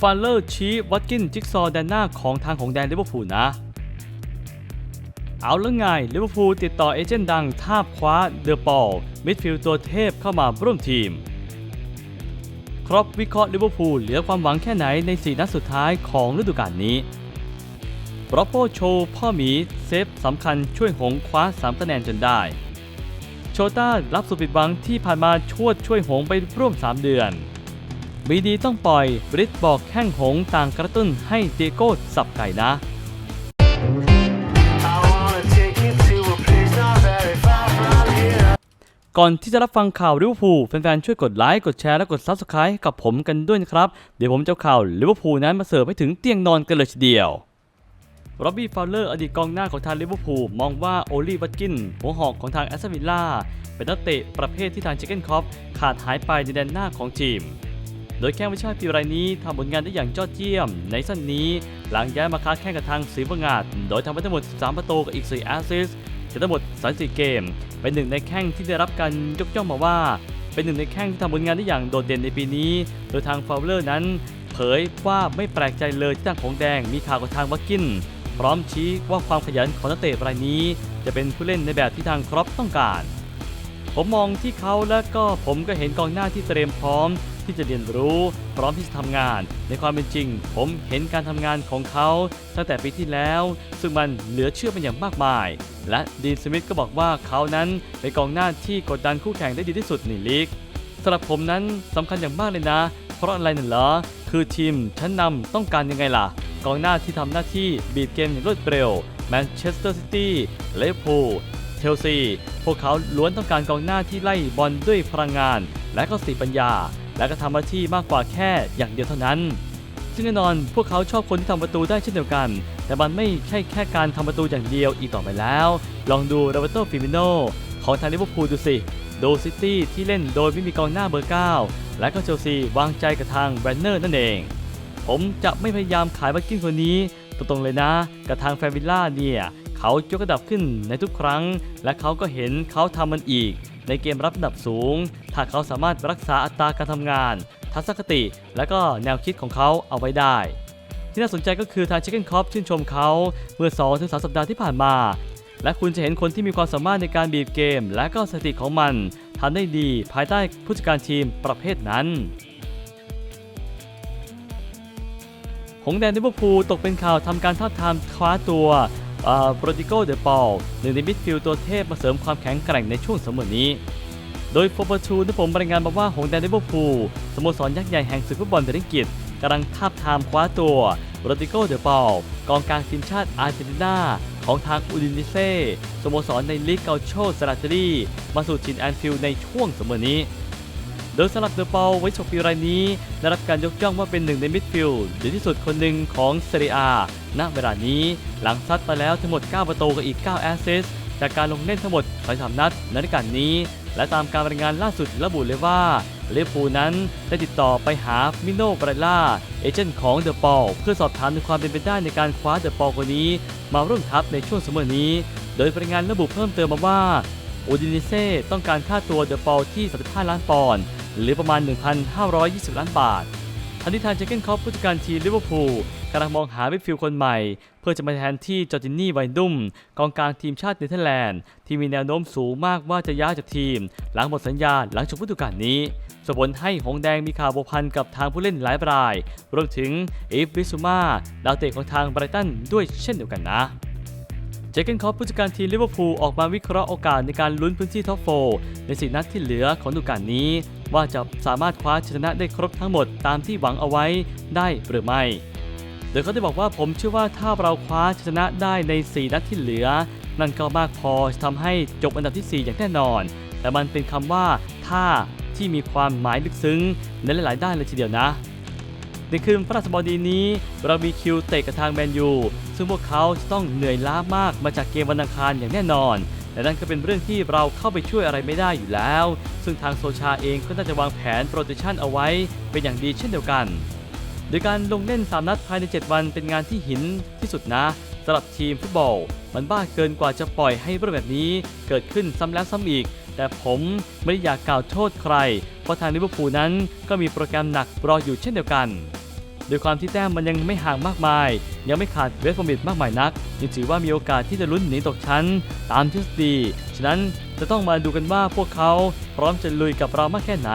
ฟันเลอร์ชี้วัตกินจิ๊กซอว์แดนหน้าของทางของแดนลิเวอร์พูลนะ เอาแล้วไงลิเวอร์พูลติดต่อเอเจนต์ดังทาบคว้าเดอะปอลมิดฟิลด์ตัวเทพเข้ามาร่วมทีม ครอปวิเคราะห์ลิเวอร์พูลเหลือความหวังแค่ไหนในส4นัดสุดท้ายของฤดูกาลนี้บรอปโปโชว์พ่อหมีเซฟสำคัญช่วยหงคว้า3คะแนนจนได้ โชต้ารับสุดปิดหวังที่ผ่านมาชวดช่วยหงไปร่วม 3 เดือน มีดีต้องปล่อยบริสบอกแข้งหงส์ต่างกระตุ้นให้เดโก้สับไก่นะก่อนที่จะรับฟังข่าวลิเวอร์พูลแฟนๆ ช่วยกดไลค์ กดแชร์ และกด Subscribe กับผมกันด้วยนะครับ เดี๋ยวผมจะข่าวลิเวอร์พูลนั้นมาเสิร์ฟให้ถึงเตียงนอนกันเลยทีเดียวโรบบี้ฟาวเลอร์อดีตกองหน้าของทางลิเวอร์พูลมองว่าโอลีวัตกิน หัวหอกของทางแอสตันวิลล่าเป็นนักเตะประเภทที่ทางชิคเกนคอปขาดหายไปในแดนหน้าของทีม โดยแข้งวิชาปีรายนี้ทำผลงานได้อย่างยอดเยี่ยม ในสั้นนี้หลังย้ายมาค้าแข่งกับทางสีบงาดโดยทำไปทั้งหมด13ประตูกับอีก 4 แอสซิสต์จากทั้งหมด34เกม เป็นหนึ่งในแข้งที่ได้รับการยกย่องมาว่า เป็นหนึ่งในแข้งที่ทำผลงานได้อย่างโดดเด่นในปีนี้ โดยทางฟาวเลอร์นั้น เผยว่าไม่แปลกใจเลยที่ทางของแดงมีข่าวกับทางวักกิน พร้อมชี้ว่าความขยันของนักเตะรายนี้ จะเป็นผู้เล่นในแบบที่ทางครอปต้องการ ผมมองที่เขาและก็ผมก็เห็นกองหน้าที่เตรียมพร้อม ที่จะเรียนรู้ พร้อมที่จะทำงาน ในความเป็นจริง ผมเห็นการทำงานของเขา ตั้งแต่ปีที่แล้ว ซึ่งมันเหลือเชื่อเป็นอย่างมากมาย และดีนสมิธก็บอกว่าเขานั้นเป็นกองหน้าที่กดดันคู่แข่งได้ดีที่สุดในลีกสำหรับผมนั้นสำคัญอย่างมากเลยนะ เพราะอะไรนั่นเหรอคือทีมชั้นนำต้องการยังไงล่ะ กองหน้าที่ทำหน้าที่บีบเกมอย่างรวดเร็วแมนเชสเตอร์ซิตี้เลเวอร์พูลเชลซี พวกเขาล้วนต้องการกองหน้าที่ไล่บอลด้วยพลังงาน และก็สติปัญญา และก็ทำหน้าที่มากกว่าแค่อย่างเดียวเท่านั้น ซึ่งแน่นอนพวกเขาชอบคนที่ทำประตูได้เช่นเดียวกัน แต่มันไม่ใช่แค่การทำประตูอย่างเดียวอีกต่อไปแล้ว ลองดูโรเบโตฟิมิโนของทางลิเวอร์พูลดูสิโดซิตี้ที่เล่นโดยไม่มีกองหน้าเบอร์ 9 และก็เชลซีวางใจกับทางแบรนเนอร์นั่นเอง ผมจะไม่พยายามขายบักกิ้งคนนี้ตรงๆเลยนะกับทางแฟนวิลล่าเนี่ยเขายกระดับขึ้นในทุกครั้ง และเขาก็เห็นเขาทำมันอีก ในเกมรับระดับสูง ถ้าเขาสามารถรักษาอัตราการทำงาน ทัศนคติ และก็แนวคิดของเขาเอาไว้ได้ ที่น่าสนใจก็คือทาง Chicken Cop ชื่นชมเขาเมื่อ2-3สัปดาห์ที่ผ่านมา และคุณจะเห็นคนที่มีความสามารถในการบีบเกม และก็สถิติของมันทำได้ดีภายใต้ผู้จัดการทีมประเภทนั้นหงแดนลิเวอร์พูลตกเป็นข่าวทำการท้าบทามคว้าตัว โปรติโกเดปอลหนึ่งในมิดฟิลด์ตัวเทพมาเสริมความแข็งแกร่งในช่วงสมัยนี้ โดยโฟร์ชูที่ผมรายงานมาว่าหงแดนลิเวอร์พูลสโมสรยักษ์ใหญ่แห่งศึกฟุตบอลเบรนกิตกำลังทาบทามคว้าตัวโรติโกเดปอลกองกลางทีมชาติอาร์เจนตินาของทางอูดินิเซ่สโมสรในลีกเกาโชสราเตรี่มาสู่ชินแอนฟิลด์ในช่วงสมัยนี้ โดยสำหรับเดอะเปาไว้ชกปีรายนี้ได้รับการยกย่องว่าเป็นหนึ่งในมิดฟิลด์ดีที่สุดคนหนึ่งของเซเรียณเวลานี้หลังซัดไปแล้วทั้งหมด 9 ประตูกับอีก 9 แอสซิสจากการลงเล่นทั้งหมด33นัดในฤดูกาลนี้ และตามการรายงานล่าสุดระบุเลยว่าเวอร์พูนั้นได้ติดต่อไปหามิโนบราล่าเอเจนต์ของเดอะปอลเพื่อสอบถามถึงความเป็นไปได้ในการคว้าเดอะปอลคนนี้ มาร่วมทัพในช่วงสมัยนี้ โดยรายงานระบุเพิ่มเติมมาว่าอูดินิเซ่ต้องการค่าตัวเดอะปอลที่ 35 ล้านปอนด์ หรือประมาณ 1,520 ล้านบาททันทีทางเจเกนคอปผู้จัดการทีมลิเวอร์พูลกำลังมองหามิฟิลด์คนใหม่ เพื่อจะมาแทนที่จอร์จินนี่ไวนดุมกองกลางทีมชาติเนเธอร์แลนด์ ที่มีแนวโน้มสูงมากว่าจะย้ายจากทีม หลังหมดสัญญาหลังจบฤดูกาลนี้ส่งผลให้หงแดงมีข่าวบวพันกับทางผู้เล่นหลายราย รวมถึงอีฟบิซูมาดาวเตะของทางไบรตันด้วยเช่นเดียวกันนะเจเกนคอปผู้จัดการทีมลิเวอร์พูลออกมาวิเคราะห์โอกาสในการลุ้นพื้นที่ท็อปโฟร์ในสี่นัดที่เหลือของฤดูกาลนี้ ว่าจะสามารถคว้าชัยชนะได้ครบทั้งหมดตามที่หวังเอาไว้ได้หรือไม่ โดยเขาได้บอกว่าผมเชื่อว่าถ้าเราคว้าชัยชนะได้ใน 4 นัดที่เหลือ นั่นก็มากพอจะทำให้จบอันดับที่ 4 อย่างแน่นอน แต่มันเป็นคำว่าถ้าที่มีความหมายลึกซึ้งในหลาย ๆ ด้านเลยทีเดียวนะในคืนพระราชบดีนี้ เรามีคิวเตะกับทางแมนยู ซึ่งพวกเขาจะต้องเหนื่อยล้ามากมาจากเกมวันอังคารอย่างแน่นอน และนั่นก็เป็นเรื่องที่เราเข้าไปช่วยอะไรไม่ได้อยู่แล้ว ซึ่งทางโซชาเองก็น่าจะวางแผนโปรเจคชันเอาไว้เป็นอย่างดีเช่นเดียวกันโดยการลงเล่น 3 นัดภายใน 7 วันเป็นงานที่หินที่สุดนะสำหรับทีมฟุตบอล มันบ้าเกินกว่าจะปล่อยให้เรื่องแบบนี้เกิดขึ้นซ้ำแล้วซ้ำอีก แต่ผมไม่ได้อยากกล่าวโทษใคร เพราะทางลิเวอร์พูลนั้นก็มีโปรแกรมหนักรออยู่เช่นเดียวกัน โดยความที่แต้มมันยังไม่ห่างมากมาย ยังไม่ขาดเวสต์บอมบิดมากมายนักยังถือว่ามีโอกาสที่จะลุ้นหนีตกชั้น ตามทฤษฎีฉะนั้นจะต้องมาดูกันว่าพวกเขาพร้อมจะลุยกับเรามากแค่ไหน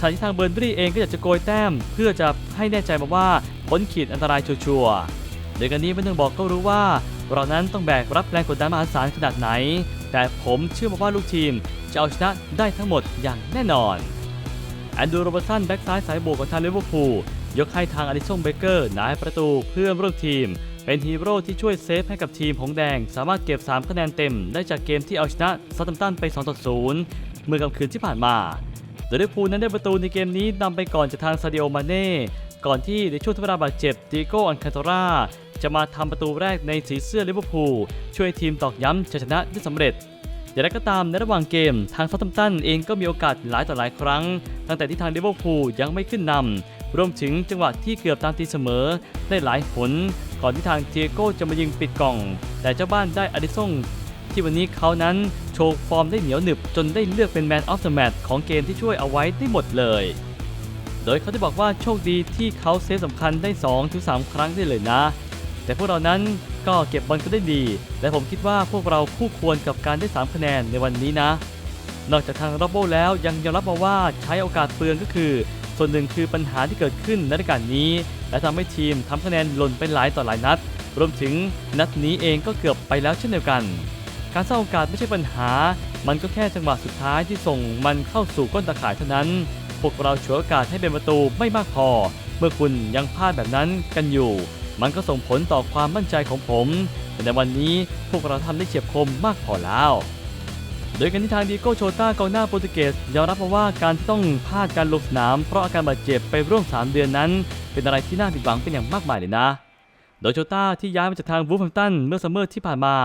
ขณะที่ทางเบอร์นบรีเองก็อยากจะโกยแต้ม เพื่อจะให้แน่ใจมาว่าพ้นขีดอันตรายชัวร์ๆโดยกันนี้ไม่ต้องบอกก็รู้ว่าเรานั้นต้องแบกรับแรงกดดันมหาศาลขนาดไหน แต่ผมเชื่อมาว่าลูกทีมจะเอาชนะได้ทั้งหมดอย่างแน่นอนแอนดูโรเบอร์สันแบ็กซ้ายสายโบกของทางลิเวอร์พูล ยกให้ทางอลิซงเบเกอร์นายประตูเพื่อนร่วมทีม เป็นฮีโร่ที่ช่วยเซฟให้กับทีมหงแดง สามารถเก็บ 3 คะแนนเต็ม ได้จากเกมที่เอาชนะซัตตัมตันไป 2 ต่อ 0 เมื่อกลางคืนที่ผ่านมา โดยลิเวอร์พูลนั้นได้ประตูในเกมนี้นำไปก่อนจากทางซาดิโอมาเน่ก่อนที่ในช่วงทเวลาบาดเจ็บดิโกอันคาตราจะมาทำประตูแรกในสีเสื้อลิเวอร์พูลช่วยทีมตอกย้ำชัยชนะได้สำเร็จอย่างไรก็ตามในระหว่างเกมทางซัตตัมตันเองก็มีโอกาสหลายต่อหลายครั้ง ตั้งแต่ที่ทางลิเวอร์พูลยังไม่ขึ้นนำ รวมถึงจังหวะที่เกือบตามตีเสมอได้หลายหนก่อนที่ทางเทียโก้จะมายิงปิดกล่อง แต่เจ้าบ้านได้อดิซงที่วันนี้เขานั้นโชว์ฟอร์มได้เหนียวหนึบจนได้เลือกเป็นแมนออฟเดอะแมตช์ของเกมที่ช่วยเอาไว้ได้หมดเลย โดยเขาได้บอกว่าโชคดีที่เขาเซฟสำคัญได้ 2-3 ครั้งได้เลยนะ แต่พวกเรานั้นก็เก็บบอลก็ได้ดี และผมคิดว่าพวกเราคู่ควรกับการได้ 3 คะแนนในวันนี้นะ นอกจากทางรับโบแล้วยังยอมรับมาว่าใช้โอกาสเปลืองก็คือ ส่วนหนึ่งคือปัญหาที่เกิดขึ้นในรายการนี้ และทำให้ทีมทำคะแนนหล่นไปหลายต่อหลายนัด รวมถึงนัดนี้เองก็เกือบไปแล้วเช่นเดียวกัน การสร้างโอกาสไม่ใช่ปัญหา มันก็แค่จังหวะสุดท้ายที่ส่งมันเข้าสู่ก้นตะข่ายเท่านั้น พวกเราฉวยโอกาสให้เป็นประตูไม่มากพอ เมื่อคุณยังพลาดแบบนั้นกันอยู่ มันก็ส่งผลต่อความมั่นใจของผม แต่ในวันนี้พวกเราทำได้เฉียบคมมากพอแล้ว โดยกันที่ทางดีโก้โชต้ากองหน้าโปรตุเกสยอมรับมาว่าการต้องพลาดการลงสนาม เพราะอาการบาดเจ็บไปร่วม 3 เดือนนั้น เป็นอะไรที่น่าผิดหวังเป็นอย่างมากมายเลยนะ โดยโชต้าที่ย้ายมาจากทางวูฟแฮมตันเมื่อซัมเมอร์ที่ผ่านมา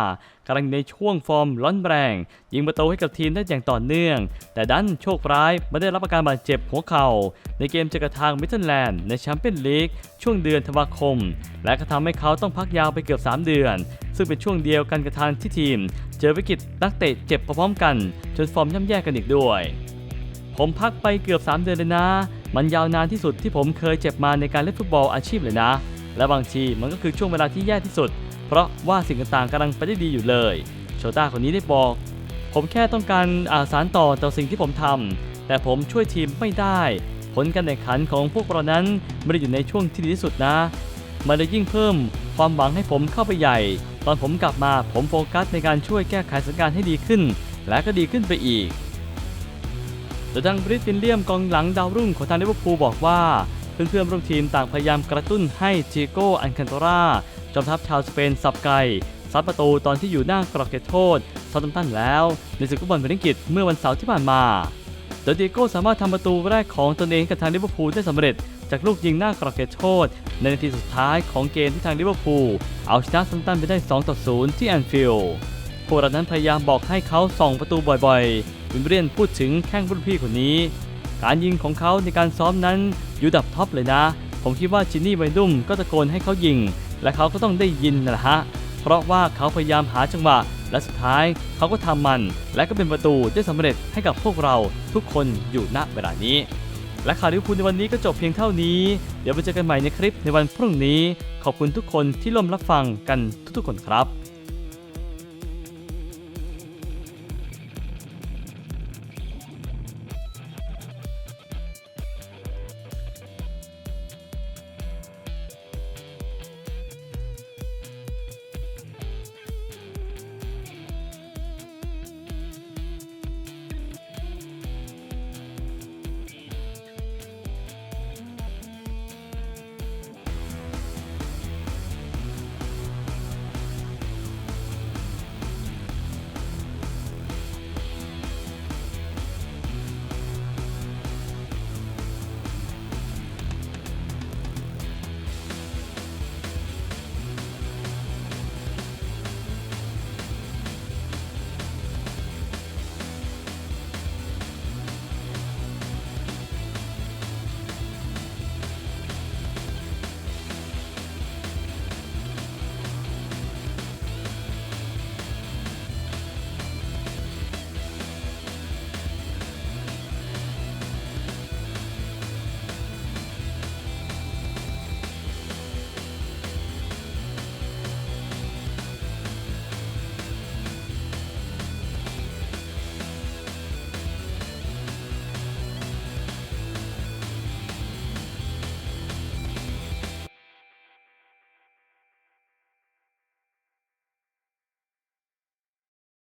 กำลังในช่วงฟอร์มร้อนแรง ยิงประตูให้กับทีมได้อย่างต่อเนื่อง แต่ดันโชคร้ายไมาได้รับอาการบาดเจ็บหัวเข่า ในเกมเจอกับทางมิทเทิลแลนด์ในแชมเปี้ยนลีกช่วงเดือนธันวาคม และก็ทำให้เขาต้องพักยาวไปเกือบ 3 เดือน ซึ่งเป็นช่วงเดียวกันกับทางที่ทีม เจอวิกฤตนักเตะเจ็บพร้อมกันจนฟอร์มย่ำแย่กันอีกด้วย ผมพักไปเกือบ 3 เดือนเลยนะ มันยาวนานที่สุดที่ผมเคยเจ็บมาในการเล่นฟุตบอลอาชีพเลยนะ และบางทีมันก็คือช่วงเวลาที่แย่ที่สุด เพราะว่าสิ่งต่างๆกำลังไปได้ดีอยู่เลยโชต้าคนนี้ได้บอก ผมแค่ต้องการอาสารต่อต่อสิ่งที่ผมทำแต่ผมช่วยทีมไม่ได้ ผลการแข่งขันของพวกเรานั้นไม่ได้อยู่ในช่วงที่ดีที่สุดนะ มันเลยยิ่งเพิ่มความหวังให้ผมเข้าไปใหญ่ ตอนผมกลับมาผมโฟกัสในการช่วยแก้ไขสถานการณ์ให้ดีขึ้น และก็ดีขึ้นไปอีกโดยทางบริสตินเลียมกองหลังดาวรุ่งของทางลิเวอร์พูลบอกว่า เพื่อนๆร่วมทีมต่างพยายามกระตุ้นให้เจโก้อันคันโตราจอมทัพชาวสเปนสับไก่ซัดประตูตอนที่อยู่หน้ากรอบเขตโทษซาตัมตันแล้ว ในศึกฟุตบอลเบริงกิตเมื่อวันเสาร์ที่ผ่านมา โดยดียโก้สามารถทำประตูแรกของตนเองกับทางลิเวอร์พูลได้สำเร็จ จากลูกยิงหน้ากรอบเขตโทษ ในนาทีสุดท้ายของเกมที่ทางลิเวอร์พูลเอาชนะซัมตันไปได้ 2 ต่อ 0 ที่แอนฟิลด์พวกเรานั้นพยายามบอกให้เขาส่องประตูบ่อยๆวินเบรียนพูดถึงแข้งรุ่นพี่คนนี้ การยิงของเขาในการซ้อมนั้นอยู่ดับท็อปเลยนะ ผมคิดว่าจินนี่ไวดุมก็ตะโกนให้เขายิง และเขาก็ต้องได้ยินนะละฮะ เพราะว่าเขาพยายามหาจังหวะ และสุดท้ายเขาก็ทำมัน และก็เป็นประตูได้สำเร็จให้กับพวกเราทุกคนอยู่ณเวลานี้ และข่าวลิเวอร์พูลในวันนี้ก็จบเพียงเท่านี้ เดี๋ยวไปเจอกันใหม่ในคลิปในวันพรุ่งนี้ ขอบคุณทุกคนที่ร่วมรับฟังกันทุกๆคนครับ